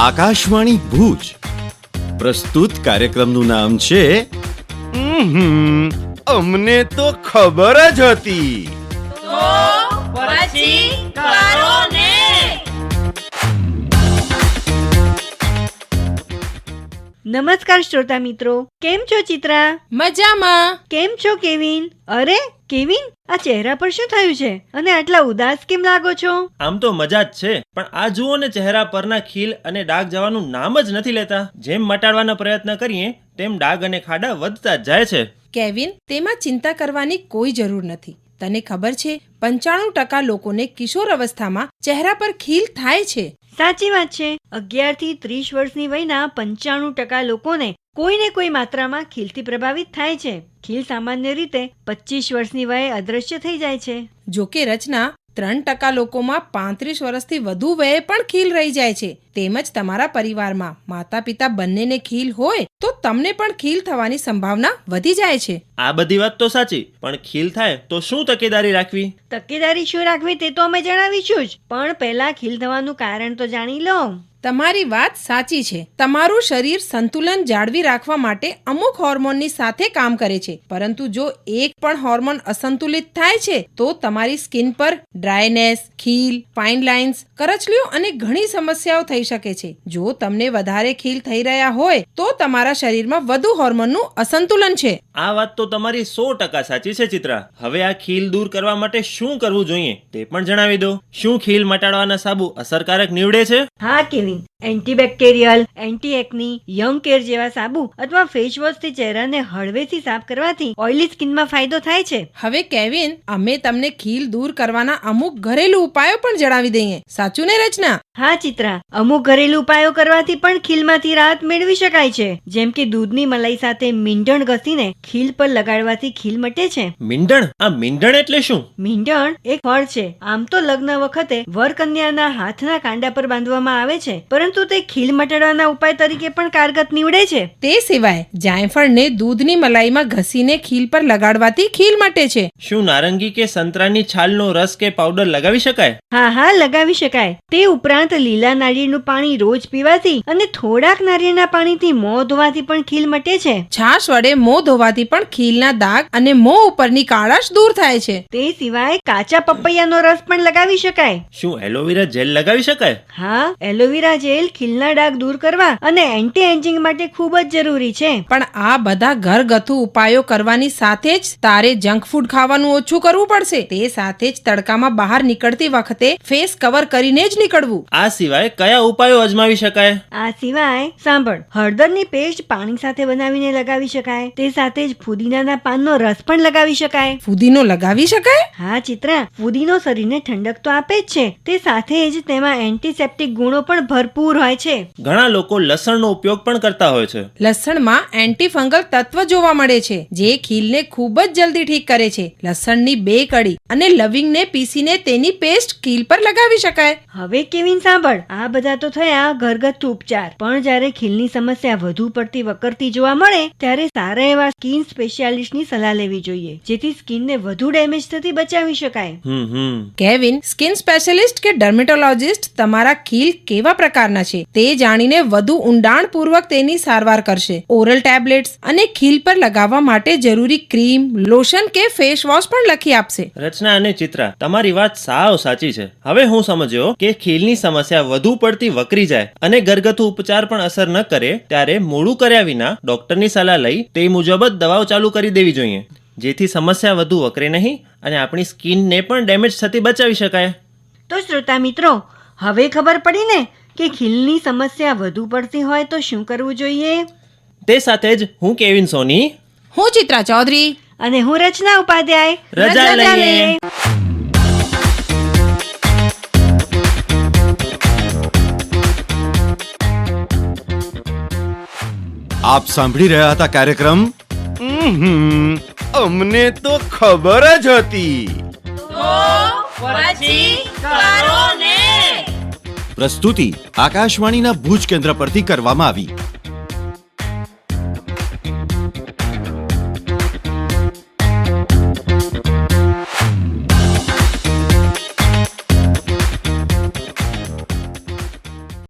આકાશવાણી ભુજ. પ્રસ્તુત કાર્યક્રમનું નામ છે અમને તો ખબર જ હતી. પછી કરો ને. નમસ્કાર શ્રોતા મિત્રો. કેમ છો ચિત્રા? મજામાં. કેમ છો કેવિન? અરે કેવિન આ ચહેરા પર શું થયું છે? અને આટલા ઉદાસ કેમ લાગો છો? આમ તો મજા જ છે પણ આ જુઓ ને ચહેરા પરના ખીલ અને ડાઘ જવાનું નામ જ નથી લેતા. જેમ મટાડવાનો પ્રયત્ન કરીએ તેમ ડાઘ અને ખાડા વધતા જાય છે. કેવિન તેમાં ચિંતા કરવાની કોઈ જરૂર નથી. તને ખબર છે પંચાણું ટકા લોકોને કિશોર અવસ્થામાં ચહેરા પર ખીલ થાય છે. સાચી વાત છે. અગિયારથી ત્રીસ વર્ષની વયના પંચાણું ટકા લોકોને કોઈને કોઈ માત્રામાં ખીલથી પ્રભાવિત થાય છે. ખીલ સામાન્ય રીતે પચીસ વર્ષની વયે અદ્રશ્ય થઈ જાય છે. જો કે રચના ત્રણ ટકા લોકોમાં પાંત્રીસ વર્ષથી વધુ વયે પણ ખીલ રહી જાય છે. તેમજ તમારા પરિવારમાં માતા પિતા બંનેને ખીલ હોય તો તમને પણ ખીલ થવાની સંભાવના વધી જાય છે. આ બધી વાત તો સાચી પણ ખીલ થાય તો શું તકેદારી રાખવી? તકેદારી શું રાખવી તે તો અમે જણાવીશું જ. પણ પહેલા ખીલ થવાનું કારણ તો જાણી લો તમારી વાત સાચી છે. તમારું શરીર સંતુલન જાળવી રાખવા માટે અમુક હોર્મોનની સાથે કામ કરે છે. પરંતુ જો એક પણ હોર્મોન અસંતુલિત થાય છે તો તમારી સ્કિન પર ડ્રાયનેસ ખીલ ફાઇન લાઇન્સ કરચલીઓ અને ઘણી સમસ્યાઓ થઈ શકે છે. જો તમને વધારે ખીલ થઈ રહ્યા હોય તો તમારા શરીરમાં વધુ હોર્મોનનું અસંતુલન છે. આ વાત તો તમારી સો ટકા સાચી છે ચિત્રા. હવે આ ખીલ દૂર કરવા માટે શું કરવું જોઈએ તે પણ જણાવી દો. શું ખીલ મટાડવાના સાબુ અસરકારક નીવડે છે? હા કેવિન એન્ટીબેક્ટેરિયલ એન્ટી એકની યંગ કેર જેવા સાબુ અથવા ફેસ વોશથી ચહેરાને હળવેથી સાફ કરવાથી ઓઇલી સ્કિનમાં ફાયદો થાય છે. હવે કેવિન અમે તમને ખીલ દૂર કરવાના અમુક ઘરેલું ઉપાયો પણ જણાવી દઈએ. સાચું ને રચના? હા ચિત્રા. અમુક ઘરેલું ઉપાયો કરવાથી પણ ખીલમાંથી રાહત મેળવી શકાય છે. જેમ કે દૂધની મલાઈ સાથે મીંઢણ ઘસીને ખીલ પર લગાડવાથી ખીલ મટે છે. મીંડણ આ મીંડણ એટલે શું? મીંઢણ એક ફળ છે. આમ તો લગ્ન વખતે વર કન્યાના હાથના કાંડા પર બાંધવામાં આવે છે. પરંતુ તે ખીલ મટાડવાના ઉપાય તરીકે પણ કારગત નીવડે છે. તે સિવાય જાયફળને દૂધની મલાઈમાં ઘસીને ખીલ પર લગાડવાથી ખીલ મટે છે. શું નારંગી કે સંતરાની છાલનો રસ કે પાવડર લગાવી શકાય? હા હા લગાવી શકાય. તે ઉપરાંત લીલા નાળિયેરનું પાણી રોજ પીવાથી અને થોડાક નાળિયેરના પાણીથી મોં ધોવાથી પણ ખીલ મટે છે. છાશ વડે મોં ધોવાથી પણ ખીલના દાગ અને મોં ઉપરની કાળાશ દૂર થાય છે. તે સિવાય કાચા પપૈયાનો રસ પણ લગાવી શકાય. શું એલોવેરા જેલ લગાવી શકાય? હા એલોવેરા જેલ ખીલના ડાઘ દૂર કરવા અને એન્ટી એજિંગ માટે ખૂબ જ જરૂરી છે. પણ આ બધા ઘરગથ્થુ ઉપાયો કરવાની સાથે જ તારે જંક ફૂડ ખાવાનું ઓછું કરવું પડશે. તે સાથે જ તડકામાં બહાર નીકળતી વખતે ફેસ કવર કરીને જ નીકળવું. આ સિવાય કયા ઉપાયો અજમાવી શકાય? આ સિવાય સાંભળ હળદરની પેસ્ટ પાણી સાથે બનાવીને લગાવી શકાય. તે સાથે જ ફુદીનાના પાનનો રસ પણ લગાવી શકાય. ફુદીનો લગાવી શકાય? હા ચિત્રા ફુદીનો શરીરને ઠંડક તો આપે જ છે. તે સાથે જ તેમાં એન્ટીસેપ્ટિક ગુણો પણ ભરપૂર હોય છે. ઘણા લોકો લસણનો ઉપયોગ પણ કરતા હોય છે. લસણમાં એન્ટીફંગલ તત્વ જોવા મળે છે જે ખીલને ખૂબ જ જલ્દી ઠીક કરે છે. લસણની બે કડી અને લવિંગને પીસીને તેની પેસ્ટ ખીલ પર લગાવી શકાય. હવે કેવિન સાંભળ આ બધા તો થયા ઘરગથ્થુ ઉપચાર. પણ જ્યારે ખીલની સમસ્યા વધુ પડતી વકરતી જોવા મળે ત્યારે સારા એવા સ્કિન સ્પેશિયાલિસ્ટની સલાહ લેવી જોઈએ જેથી સ્કિનને વધુ ડેમેજ થતી બચાવી શકાય. કેવિન સ્કિન સ્પેશિયલિસ્ટ કે ડર્મેટોલોજિસ્ટ તમારા ખીલ કેવા પ્રકારના છે. તે જાણીને વધુ ઊંડાણપૂર્વક તેની સારવાર કરશે. ઓરલ ટેબ્લેટ્સ અને ખીલ પર લગાવવા માટે જરૂરી ક્રીમ લોશન કે ફેસ વોશ પણ લખી આપશે. રચના અને ચિત્રા તમારી વાત સાવ સાચી છે. હવે હું સમજ્યો કે ખીલની સમસ્યા વધુ પડતી વકરી જાય અને ઘરગથ્થુ ઉપચાર પણ અસર ન કરે ત્યારે મોડું કર્યા વિના ડોક્ટરની સલાહ લઈ તે મુજબ જ દવાઓ ચાલુ કરી દેવી જોઈએ. જેથી સમસ્યા વધુ વકરે નહીં અને આપણી સ્કિનને પણ ડેમેજ થતી બચાવી શકાય. તો શ્રોતા મિત્રો હવે ખબર પડી ને કે ખીલની સમસ્યા વધુ પડતી હોય તો શું કરવું જોઈએ? તે સાથે જ હું કેવિન સોની. હું ચિત્રા ચૌધરી. અને હું રચના ઉપાધ્યાય. રજા લઈએ. આપ સાંભળી રહ્યા હતા કાર્યક્રમ? અમને તો ખબર જ હતી. પછી કરો પ્રસ્તુતિ આકાશવાણીના ભુજ કેન્દ્ર પરથી કરવામાં આવી.